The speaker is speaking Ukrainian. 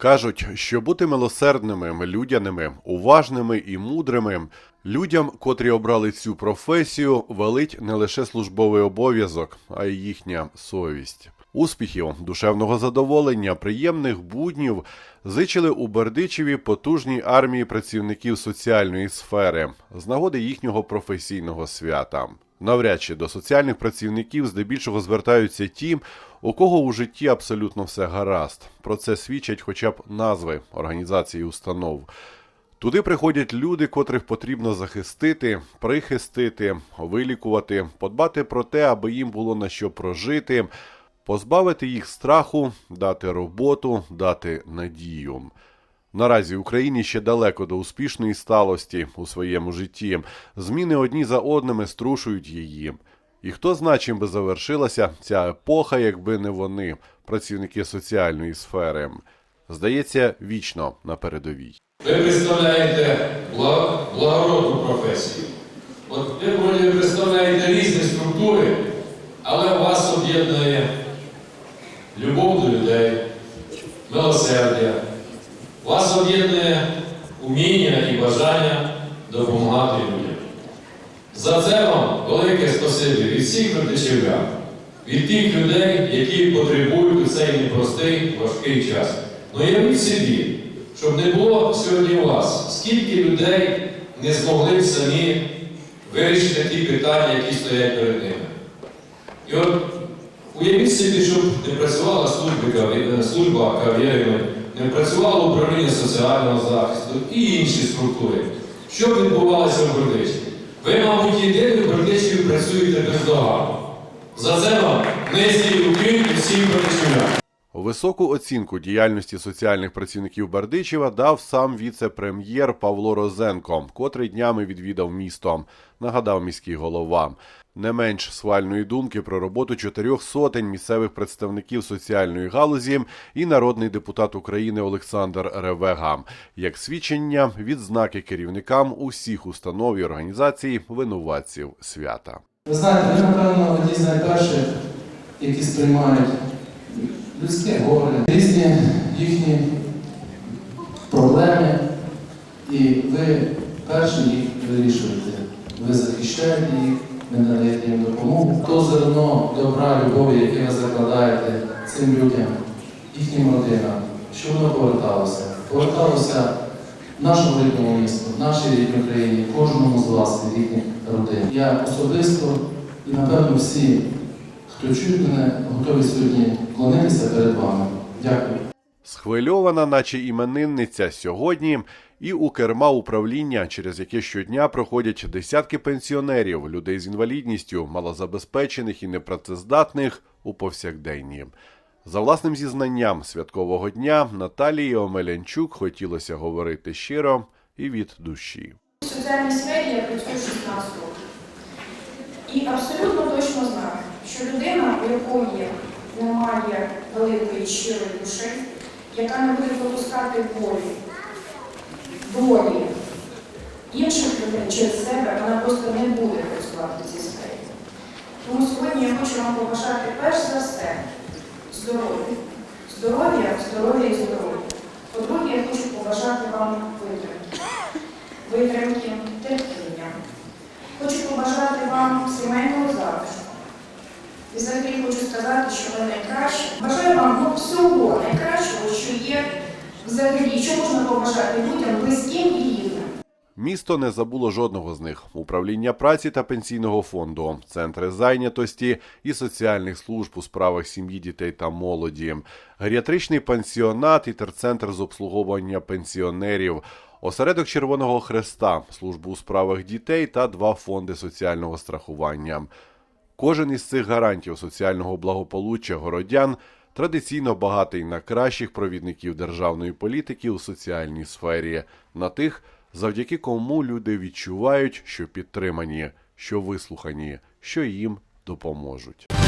Кажуть, що бути милосердними, людяними, уважними і мудрими людям, котрі обрали цю професію, велить не лише службовий обов'язок, а й їхня совість. Успіхів, душевного задоволення, приємних буднів зичили у Бердичеві потужній армії працівників соціальної сфери з нагоди їхнього професійного свята. Навряд чи до соціальних працівників здебільшого звертаються ті, у кого у житті абсолютно все гаразд. Про це свідчать хоча б назви організацій і установ. Туди приходять люди, котрих потрібно захистити, прихистити, вилікувати, подбати про те, аби їм було на що прожити, позбавити їх страху, дати роботу, дати надію. Наразі Україні ще далеко до успішної сталості у своєму житті. Зміни одні за одними струшують її. І хто зна, чим би завершилася ця епоха, якби не вони, працівники соціальної сфери. Здається, вічно на передовій. Ви представляєте бла- благородну професію. От ви представляєте різні структури, але вас об'єднує любов до людей, милосердя. Вас об'єднує уміння і бажання допомагати людям. За це вам велике спасибі від всіх родичівлян, від тих людей, які потребують у цей непростий, важкий час. Ну явіть собі, щоб не було сьогодні у вас, скільки людей не змогли б самі вирішити ті питання, які стоять перед ними. І от уявіть собі, щоб не працювала служба, каві- служба кар'єрами, не працювало управління соціального захисту і інші структури. Що відбувалося в Бердичеві? Ви, мабуть, єдиною практичною працюєте без бездоганно. За це вам низький уклін всім бердичевлянам. Високу оцінку діяльності соціальних працівників Бердичева дав сам віце-прем'єр Павло Розенко, котрий днями відвідав місто, нагадав міський голова. Не менш свальної думки про роботу чотирьох сотень місцевих представників соціальної галузі і народний депутат України Олександр Ревега, як свідчення відзнаки керівникам усіх установ і організацій винуватців свята. Ви знаєте, ви, напевно, одні з найперших, які сприймають людське горе, різні їхні проблеми, і ви перші їх вирішуєте. Ви захищаєте їх, ви надаєте їм допомогу. То зерно добра, любові, яке ви закладаєте цим людям, їхнім родинам, щоб воно поверталося. Поверталося в нашому рідному місту, в нашій рідній країні, кожному з вас і рідних родин. Я особисто і, напевно, всі, хто чує мене, готові сьогодні вклонитися перед вами. Дякую. Схвильована, наче іменинниця сьогодні, і у керма управління, через яке щодня проходять десятки пенсіонерів, людей з інвалідністю, малозабезпечених і непрацездатних у повсякденні. За власним зізнанням святкового дня Наталії Омелянчук хотілося говорити щиро і від душі. В соціальній сфері я працюю 16 років. І абсолютно точно знаю, що людина, у якої немає великої щирої душі, яка не буде допускати болі, долі інших людей через себе, вона просто не буде працювати цій сфері. Тому сьогодні я хочу вам побажати перш за все здоров'я. Здоров'я, здоров'я і здоров'я. По-друге, я хочу побажати вам витримки витримки, терпіння. Хочу побажати вам сімейного взагалі хочу сказати, що ви найкраще. Бажаю вам ну, всього найкращого, що є взагалі, що можна побажати людям близьким і рідним. Місто не забуло жодного з них: управління праці та пенсійного фонду, центри зайнятості і соціальних служб у справах сім'ї, дітей та молоді, геріатричний пансіонат і терцентр з обслуговування пенсіонерів, осередок Червоного Хреста, службу у справах дітей та два фонди соціального страхування. Кожен із цих гарантів соціального благополуччя городян традиційно багатий на кращих провідників державної політики у соціальній сфері, на тих, завдяки кому люди відчувають, що підтримані, що вислухані, що їм допоможуть.